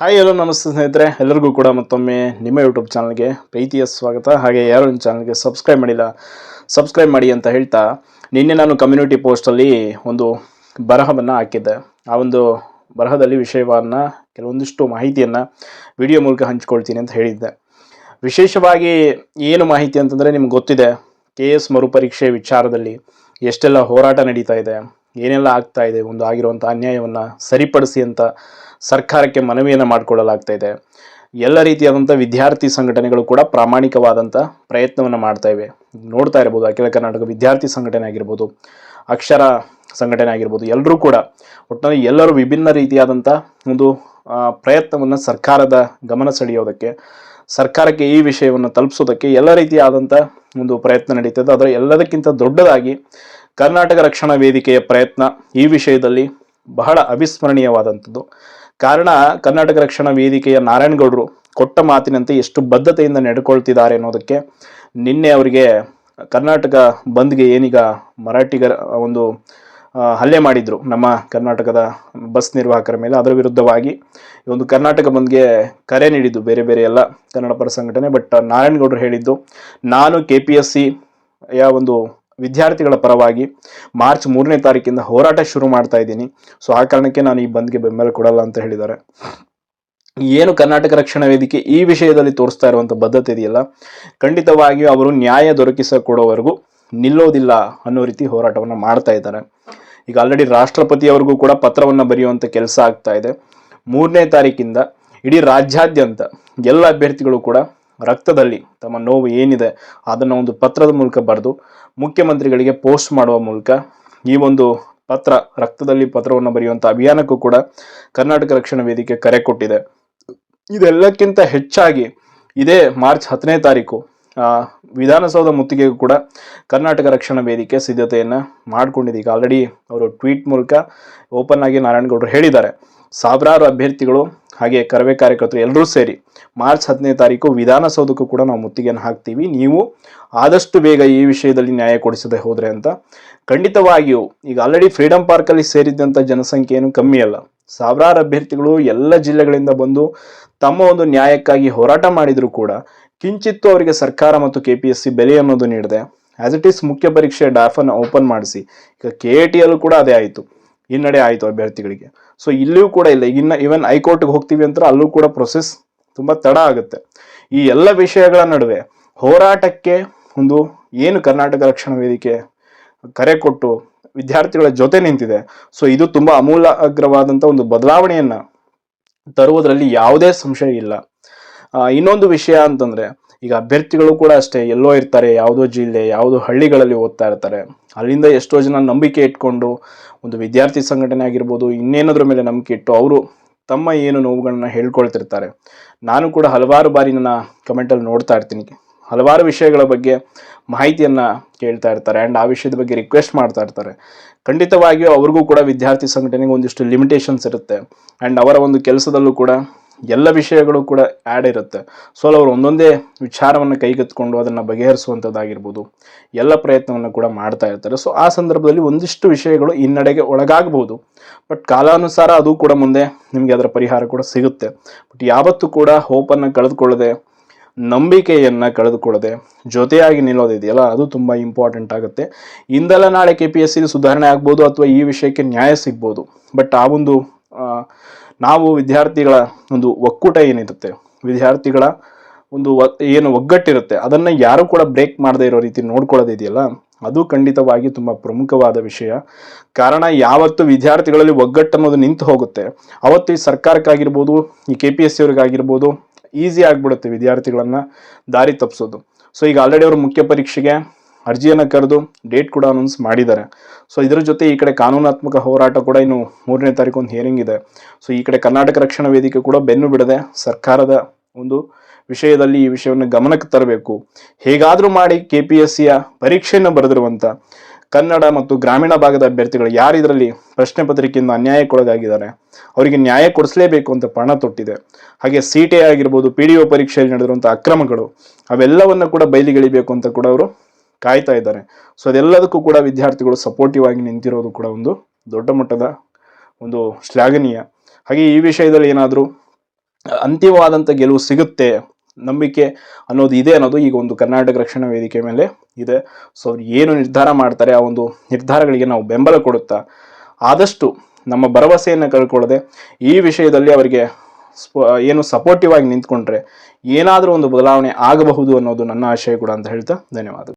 Hi ಎಲ್ಲೋ ನಮಸ್ತೆ ಸ್ನೇಹಿತರೆ. ಎಲ್ಲರಿಗೂ ಕೂಡ ಮತ್ತೊಮ್ಮೆ ನಿಮ್ಮ ಯೂಟ್ಯೂಬ್ ಚಾನಲ್ಗೆ ಪ್ರೀತಿಯ ಸ್ವಾಗತ. ಹಾಗೆ ಯಾರು ನಿಮ್ಮ ಚಾನಲ್ಗೆ ಸಬ್ಸ್ಕ್ರೈಬ್ ಮಾಡಿಲ್ಲ ಸಬ್ಸ್ಕ್ರೈಬ್ ಮಾಡಿ ಅಂತ ಹೇಳ್ತಾ, ನಿನ್ನೆ ನಾನು ಕಮ್ಯುನಿಟಿ ಪೋಸ್ಟಲ್ಲಿ ಒಂದು ಬರಹವನ್ನು ಹಾಕಿದ್ದೆ. ಆ ಒಂದು ಬರಹದಲ್ಲಿ ವಿಷಯವನ್ನು, ಕೆಲವೊಂದಿಷ್ಟು ಮಾಹಿತಿಯನ್ನು ವಿಡಿಯೋ ಮೂಲಕ ಹಂಚ್ಕೊಳ್ತೀನಿ ಅಂತ ಹೇಳಿದ್ದೆ. ವಿಶೇಷವಾಗಿ ಏನು ಮಾಹಿತಿ ಅಂತಂದರೆ ನಿಮ್ಗೆ ಗೊತ್ತಿದೆ ಕೆ ಎಸ್ ಮರುಪರೀಕ್ಷೆ ವಿಚಾರದಲ್ಲಿ ಎಷ್ಟೆಲ್ಲ ಹೋರಾಟ ನಡೀತಾ ಇದೆ, ಏನೆಲ್ಲ ಆಗ್ತಾ ಇದೆ, ಒಂದು ಆಗಿರುವಂಥ ಅನ್ಯಾಯವನ್ನು ಸರಿಪಡಿಸಿ ಅಂತ ಸರ್ಕಾರಕ್ಕೆ ಮನವಿಯನ್ನು ಮಾಡಿಕೊಳ್ಳಲಾಗ್ತಾ ಇದೆ ಎಲ್ಲ ರೀತಿಯಾದಂಥ ವಿದ್ಯಾರ್ಥಿ ಸಂಘಟನೆಗಳು ಕೂಡ ಪ್ರಾಮಾಣಿಕವಾದಂಥ ಪ್ರಯತ್ನವನ್ನು ಮಾಡ್ತಾ ಇವೆ ನೋಡ್ತಾ ಇರ್ಬೋದು, ಅಖಿಲ ಕರ್ನಾಟಕ ವಿದ್ಯಾರ್ಥಿ ಸಂಘಟನೆ ಆಗಿರ್ಬೋದು, ಅಕ್ಷರ ಸಂಘಟನೆ ಆಗಿರ್ಬೋದು ಎಲ್ಲರೂ ಕೂಡ ಒಟ್ಟಿನಲ್ಲಿ ಎಲ್ಲರೂ ವಿಭಿನ್ನ ರೀತಿಯಾದಂಥ ಒಂದು ಪ್ರಯತ್ನವನ್ನು ಸರ್ಕಾರದ ಗಮನ ಸೆಳೆಯೋದಕ್ಕೆ, ಸರ್ಕಾರಕ್ಕೆ ಈ ವಿಷಯವನ್ನು ತಲುಪಿಸೋದಕ್ಕೆ ಎಲ್ಲ ರೀತಿಯಾದಂಥ ಒಂದು ಪ್ರಯತ್ನ ನಡೀತದೆ. ಅದರ ಎಲ್ಲದಕ್ಕಿಂತ ದೊಡ್ಡದಾಗಿ ಕರ್ನಾಟಕ ರಕ್ಷಣಾ ವೇದಿಕೆಯ ಪ್ರಯತ್ನ ಈ ವಿಷಯದಲ್ಲಿ ಬಹಳ ಅವಿಸ್ಮರಣೀಯವಾದಂಥದ್ದು. ಕಾರಣ ಕರ್ನಾಟಕ ರಕ್ಷಣಾ ವೇದಿಕೆಯ ನಾರಾಯಣಗೌಡರು ಕೊಟ್ಟ ಮಾತಿನಂತೆ ಎಷ್ಟು ಬದ್ಧತೆಯಿಂದ ನಡ್ಕೊಳ್ತಿದ್ದಾರೆ ಅನ್ನೋದಕ್ಕೆ ನಿನ್ನೆ ಅವರಿಗೆ ಕರ್ನಾಟಕ ಬಂದ್ಗೆ ಏನೀಗ ಮರಾಠಿಗರ ಒಂದು ಹಲ್ಲೆ ಮಾಡಿದ್ರು. ನಮ್ಮ ಕರ್ನಾಟಕದ ಬಸ್ ನಿರ್ವಾಹಕರ ಮೇಲೆ ಅದರ ವಿರುದ್ಧವಾಗಿ ಒಂದು ಕರ್ನಾಟಕ ಬಂದ್ಗೆ ಕರೆ ನೀಡಿದ್ದು ಬೇರೆ ಬೇರೆ ಎಲ್ಲ ಕನ್ನಡ ಪರ ಸಂಘಟನೆ. ಬಟ್ ನಾರಾಯಣಗೌಡರು ಹೇಳಿದ್ದು, ನಾನು ಕೆ ಪಿ ಎಸ್ ಸಿ ಯ ಒಂದು ವಿದ್ಯಾರ್ಥಿಗಳ ಪರವಾಗಿ ಮಾರ್ಚ್ ಮೂರನೇ ತಾರೀಕಿಂದ ಹೋರಾಟ ಶುರು ಮಾಡ್ತಾ ಇದ್ದೀನಿ. ಸೊ ಆ ಕಾರಣಕ್ಕೆ ನಾನು ಈ ಬಂದ್ಗೆ ಬೆಂಬಲ ಕೊಡಲ್ಲ ಅಂತ ಹೇಳಿದ್ದಾರೆ. ಏನು ಕರ್ನಾಟಕ ರಕ್ಷಣಾ ವೇದಿಕೆ ಈ ವಿಷಯದಲ್ಲಿ ತೋರಿಸ್ತಾ ಇರುವಂಥ ಬದ್ಧತೆ ಇದೆಯಲ್ಲ, ಖಂಡಿತವಾಗಿಯೂ ಅವರು ನ್ಯಾಯ ದೊರಕಿಸಿಕೊಡೋವರೆಗೂ ನಿಲ್ಲೋದಿಲ್ಲ ಅನ್ನೋ ರೀತಿ ಹೋರಾಟವನ್ನು ಮಾಡ್ತಾ ಇದ್ದಾರೆ. ಈಗ ಆಲ್ರೆಡಿ ರಾಷ್ಟ್ರಪತಿಯವರಿಗೂ ಕೂಡ ಪತ್ರವನ್ನು ಬರೆಯುವಂಥ ಕೆಲಸ ಆಗ್ತಾ ಇದೆ. ಮೂರನೇ ತಾರೀಕಿಂದ ಇಡೀ ರಾಜ್ಯಾದ್ಯಂತ ಎಲ್ಲ ಅಭ್ಯರ್ಥಿಗಳು ಕೂಡ ರಕ್ತದಲ್ಲಿ ತಮ್ಮ ನೋವು ಏನಿದೆ ಅದನ್ನು ಒಂದು ಪತ್ರದ ಮೂಲಕ ಬರೆದು ಮುಖ್ಯಮಂತ್ರಿಗಳಿಗೆ ಪೋಸ್ಟ್ ಮಾಡುವ ಮೂಲಕ ಈ ಒಂದು ಪತ್ರ ರಕ್ತದಲ್ಲಿ ಪತ್ರವನ್ನು ಬರೆಯುವಂಥ ಅಭಿಯಾನಕ್ಕೂ ಕೂಡ ಕರ್ನಾಟಕ ರಕ್ಷಣಾ ವೇದಿಕೆ ಕರೆ ಕೊಟ್ಟಿದೆ. ಇದೆಲ್ಲಕ್ಕಿಂತ ಹೆಚ್ಚಾಗಿ ಇದೇ ಮಾರ್ಚ್ ಹತ್ತನೇ ತಾರೀಕು ವಿಧಾನಸೌಧ ಮುತ್ತಿಗೆಗೂ ಕೂಡ ಕರ್ನಾಟಕ ರಕ್ಷಣಾ ವೇದಿಕೆ ಸಿದ್ಧತೆಯನ್ನು ಮಾಡಿಕೊಂಡಿದೆ. ಈಗ ಆಲ್ರೆಡಿ ಅವರು ಟ್ವೀಟ್ ಮೂಲಕ ಓಪನ್ ಆಗಿ ನಾರಾಯಣಗೌಡರು ಹೇಳಿದ್ದಾರೆ. ಸಾವಿರಾರು ಅಭ್ಯರ್ಥಿಗಳು ಹಾಗೆ ಕರವೇ ಕಾರ್ಯಕರ್ತರು ಎಲ್ಲರೂ ಸೇರಿ ಮಾರ್ಚ್ ಹದಿನೈದು ತಾರೀಕು ವಿಧಾನಸೌಧಕ್ಕೂ ಕೂಡ ನಾವು ಮುತ್ತಿಗೆಯನ್ನು ಹಾಕ್ತೀವಿ. ನೀವು ಆದಷ್ಟು ಬೇಗ ಈ ವಿಷಯದಲ್ಲಿ ನ್ಯಾಯ ಕೊಡಿಸದೆ ಹೋದರೆ ಅಂತ. ಖಂಡಿತವಾಗಿಯೂ ಈಗ ಆಲ್ರೆಡಿ ಫ್ರೀಡಂ ಪಾರ್ಕಲ್ಲಿ ಸೇರಿದ್ದಂಥ ಜನಸಂಖ್ಯೆ ಏನು ಕಮ್ಮಿ ಅಲ್ಲ. ಸಾವಿರಾರು ಅಭ್ಯರ್ಥಿಗಳು ಎಲ್ಲ ಜಿಲ್ಲೆಗಳಿಂದ ಬಂದು ತಮ್ಮ ಒಂದು ನ್ಯಾಯಕ್ಕಾಗಿ ಹೋರಾಟ ಮಾಡಿದರೂ ಕೂಡ ಕಿಂಚಿತ್ತು ಅವರಿಗೆ ಸರ್ಕಾರ ಮತ್ತು ಕೆ ಪಿ ಎಸ್ ಸಿ ಬೆಲೆ ಅನ್ನೋದು ನೀಡಿದೆ. ಆ್ಯಸ್ ಇಟ್ ಈಸ್ ಮುಖ್ಯ ಪರೀಕ್ಷೆ ಡಾಫನ್ನು ಓಪನ್ ಮಾಡಿಸಿ. ಈಗ ಕೆ ಎ ಟಿಯಲ್ಲೂ ಕೂಡ ಅದೇ ಆಯಿತು. ಹಿನ್ನಡೆ ಆಯಿತು ಅಭ್ಯರ್ಥಿಗಳಿಗೆ. ಸೊ ಇಲ್ಲಿಯೂ ಕೂಡ ಇಲ್ಲ. ಇನ್ನು ಈವನ್ ಹೈಕೋರ್ಟ್ಗೆ ಹೋಗ್ತೀವಿ ಅಂತ ಅಲ್ಲೂ ಕೂಡ ಪ್ರೊಸೆಸ್ ತುಂಬ ತಡ ಆಗುತ್ತೆ. ಈ ಎಲ್ಲ ವಿಷಯಗಳ ನಡುವೆ ಹೋರಾಟಕ್ಕೆ ಒಂದು ಏನು ಕರ್ನಾಟಕ ರಕ್ಷಣಾ ವೇದಿಕೆ ಕರೆ ಕೊಟ್ಟು ವಿದ್ಯಾರ್ಥಿಗಳ ಜೊತೆ ನಿಂತಿದೆ. ಸೊ ಇದು ತುಂಬ ಅಮೂಲಾಗ್ರವಾದಂಥ ಒಂದು ಬದಲಾವಣೆಯನ್ನು ತರುವುದರಲ್ಲಿ ಯಾವುದೇ ಸಂಶಯ ಇಲ್ಲ. ಇನ್ನೊಂದು ವಿಷಯ ಅಂತಂದ್ರೆ ಈಗ ಅಭ್ಯರ್ಥಿಗಳು ಕೂಡ ಅಷ್ಟೇ, ಎಲ್ಲೋ ಇರ್ತಾರೆ, ಯಾವುದೋ ಜಿಲ್ಲೆ, ಯಾವುದೋ ಹಳ್ಳಿಗಳಲ್ಲಿ ಓದ್ತಾ ಇರ್ತಾರೆ. ಅಲ್ಲಿಂದ ಎಷ್ಟೋ ಜನ ನಂಬಿಕೆ ಇಟ್ಕೊಂಡು, ಒಂದು ವಿದ್ಯಾರ್ಥಿ ಸಂಘಟನೆ ಆಗಿರ್ಬೋದು, ಇನ್ನೇನಾದ್ರ ಮೇಲೆ ನಂಬಿಕೆ ಇಟ್ಟು ಅವರು ತಮ್ಮ ಏನು ನೋವುಗಳನ್ನ ಹೇಳ್ಕೊಳ್ತಿರ್ತಾರೆ. ನಾನು ಕೂಡ ಹಲವಾರು ಬಾರಿ ನನ್ನ ಕಮೆಂಟಲ್ಲಿ ನೋಡ್ತಾ ಇರ್ತೀನಿ. ಹಲವಾರು ವಿಷಯಗಳ ಬಗ್ಗೆ ಮಾಹಿತಿಯನ್ನು ಕೇಳ್ತಾ ಇರ್ತಾರೆ ಆ್ಯಂಡ್ ಆ ವಿಷಯದ ಬಗ್ಗೆ ರಿಕ್ವೆಸ್ಟ್ ಮಾಡ್ತಾ ಇರ್ತಾರೆ. ಖಂಡಿತವಾಗಿಯೂ ಅವ್ರಿಗೂ ಕೂಡ ವಿದ್ಯಾರ್ಥಿ ಸಂಘಟನೆಗೆ ಒಂದಿಷ್ಟು ಲಿಮಿಟೇಷನ್ಸ್ ಇರುತ್ತೆ. ಆ್ಯಂಡ್ ಅವರ ಒಂದು ಕೆಲಸದಲ್ಲೂ ಕೂಡ ಎಲ್ಲ ವಿಷಯಗಳು ಕೂಡ ಆ್ಯಡ್ ಇರುತ್ತೆ. ಸೊ ಅವರು ಒಂದೊಂದೇ ವಿಚಾರವನ್ನು ಕೈಗೆತ್ಕೊಂಡು ಅದನ್ನು ಬಗೆಹರಿಸುವಂಥದ್ದಾಗಿರ್ಬೋದು ಎಲ್ಲ ಪ್ರಯತ್ನವನ್ನು ಕೂಡ ಮಾಡ್ತಾ ಇರ್ತಾರೆ. ಸೊ ಆ ಸಂದರ್ಭದಲ್ಲಿ ಒಂದಿಷ್ಟು ವಿಷಯಗಳು ಹಿನ್ನಡೆಗೆ ಒಳಗಾಗಬಹುದು ಬಟ್ ಕಾಲಾನುಸಾರ ಅದು ಕೂಡ ಮುಂದೆ ನಿಮಗೆ ಅದರ ಪರಿಹಾರ ಕೂಡ ಸಿಗುತ್ತೆ. ಬಟ್ ಯಾವತ್ತೂ ಕೂಡ ಹೋಪನ್ನು ಕಳೆದುಕೊಳ್ಳದೆ, ನಂಬಿಕೆಯನ್ನು ಕಳೆದುಕೊಳ್ಳದೆ, ಜೊತೆಯಾಗಿ ನಿಲ್ಲೋದಿದೆಯಲ್ಲ ಅದು ತುಂಬ ಇಂಪಾರ್ಟೆಂಟ್ ಆಗುತ್ತೆ. ಇಂದಲ್ಲ ನಾಳೆ ಕೆ ಪಿ ಎಸ್ ಸುಧಾರಣೆ ಆಗ್ಬೋದು ಅಥವಾ ಈ ವಿಷಯಕ್ಕೆ ನ್ಯಾಯ ಸಿಗ್ಬೋದು. ಬಟ್ ಆ ಒಂದು ನಾವು ವಿದ್ಯಾರ್ಥಿಗಳ ಒಂದು ಒಕ್ಕೂಟ ಏನಿರುತ್ತೆ, ವಿದ್ಯಾರ್ಥಿಗಳ ಒಂದು ಏನು ಒಗ್ಗಟ್ಟಿರುತ್ತೆ, ಅದನ್ನು ಯಾರು ಕೂಡ ಬ್ರೇಕ್ ಮಾಡದೇ ಇರೋ ರೀತಿ ನೋಡ್ಕೊಳ್ಳೋದಿದೆಯಲ್ಲ ಅದು ಖಂಡಿತವಾಗಿ ತುಂಬ ಪ್ರಮುಖವಾದ ವಿಷಯ. ಕಾರಣ ಯಾವತ್ತು ವಿದ್ಯಾರ್ಥಿಗಳಲ್ಲಿ ಒಗ್ಗಟ್ಟು ಅನ್ನೋದು ನಿಂತು ಹೋಗುತ್ತೆ, ಅವತ್ತು ಈ ಸರ್ಕಾರಕ್ಕಾಗಿರ್ಬೋದು, ಈ K P S C easy ಆಗಿಬಿಡುತ್ತೆ ವಿದ್ಯಾರ್ಥಿಗಳನ್ನು ದಾರಿ ತಪ್ಪಿಸೋದು ಸೊ ಈಗ ಆಲ್ರೆಡಿ ಅವರು ಮುಖ್ಯ ಪರೀಕ್ಷೆಗೆ ಅರ್ಜಿಯನ್ನು ಕರೆದು ಡೇಟ್ ಕೂಡ ಅನೌನ್ಸ್ ಮಾಡಿದ್ದಾರೆ. ಸೊ ಇದರ ಜೊತೆ ಈ ಕಡೆ ಕಾನೂನಾತ್ಮಕ ಹೋರಾಟ ಕೂಡ ಇನ್ನು ಮೂರನೇ ತಾರೀಕು ಒಂದು ಹಿಯರಿಂಗ್ ಇದೆ. ಸೊ ಈ ಕಡೆ ಕರ್ನಾಟಕ ರಕ್ಷಣಾ ವೇದಿಕೆ ಕೂಡ ಬೆನ್ನು ಬಿಡದೆ ಸರ್ಕಾರದ ಒಂದು ವಿಷಯದಲ್ಲಿ ಈ ವಿಷಯವನ್ನು ಗಮನಕ್ಕೆ ತರಬೇಕು. ಹೇಗಾದರೂ ಮಾಡಿ ಕೆ ಪಿ ಎಸ್ ಸಿಯ ಪರೀಕ್ಷೆಯನ್ನು ಬರೆದಿರುವಂಥ ಕನ್ನಡ ಮತ್ತು ಗ್ರಾಮೀಣ ಭಾಗದ ಅಭ್ಯರ್ಥಿಗಳು ಯಾರು ಇದರಲ್ಲಿ ಪ್ರಶ್ನೆ ಪತ್ರಿಕೆಯಿಂದ ಅನ್ಯಾಯಕ್ಕೊಳಗಾಗಿದ್ದಾರೆ? ಅವರಿಗೆ ನ್ಯಾಯ ಕೊಡಿಸಲೇಬೇಕು ಅಂತ ಪಣ ತೊಟ್ಟಿದೆ. ಹಾಗೆ ಸಿ ಟಿ ಆಗಿರ್ಬೋದು ಪಿ ಡಿ ಒ ಪರೀಕ್ಷೆಯಲ್ಲಿ ನಡೆದಿರುವಂಥ ಅಕ್ರಮಗಳು, ಅವೆಲ್ಲವನ್ನು ಕೂಡ ಬಯಲಿಗೆಳಿಬೇಕು ಅಂತ ಕೂಡ ಅವರು ಕಾಯ್ತಾ ಇದ್ದಾರೆ. ಸೊ ಅದೆಲ್ಲದಕ್ಕೂ ಕೂಡ ವಿದ್ಯಾರ್ಥಿಗಳು ಸಪೋರ್ಟಿವ್ ಆಗಿ ನಿಂತಿರೋದು ಕೂಡ ಒಂದು ದೊಡ್ಡ ಮಟ್ಟದ ಒಂದು ಶ್ಲಾಘನೀಯ. ಹಾಗೆ ಈ ವಿಷಯದಲ್ಲಿ ಏನಾದರೂ ಅಂತಿಮವಾದಂಥ ಗೆಲುವು ಸಿಗುತ್ತೆ ನಂಬಿಕೆ ಅನ್ನೋದು ಇದೆ ಅನ್ನೋದು ಈಗ ಒಂದು ಕರ್ನಾಟಕ ರಕ್ಷಣಾ ವೇದಿಕೆ ಮೇಲೆ ಇದೆ. ಸೊ ಅವ್ರು ಏನು ನಿರ್ಧಾರ ಮಾಡ್ತಾರೆ, ಆ ಒಂದು ನಿರ್ಧಾರಗಳಿಗೆ ನಾವು ಬೆಂಬಲ ಕೊಡುತ್ತಾ ಆದಷ್ಟು ನಮ್ಮ ಭರವಸೆಯನ್ನು ಕಳ್ಕೊಳ್ಳದೆ ಈ ವಿಷಯದಲ್ಲಿ ಅವರಿಗೆ ಏನು ಸಪೋರ್ಟಿವ್ ಆಗಿ ನಿಂತ್ಕೊಂಡ್ರೆ ಏನಾದರೂ ಒಂದು ಬದಲಾವಣೆ ಆಗಬಹುದು ಅನ್ನೋದು ನನ್ನ ಆಶಯ ಕೂಡ ಅಂತ ಹೇಳ್ತಾ ಧನ್ಯವಾದಗಳು.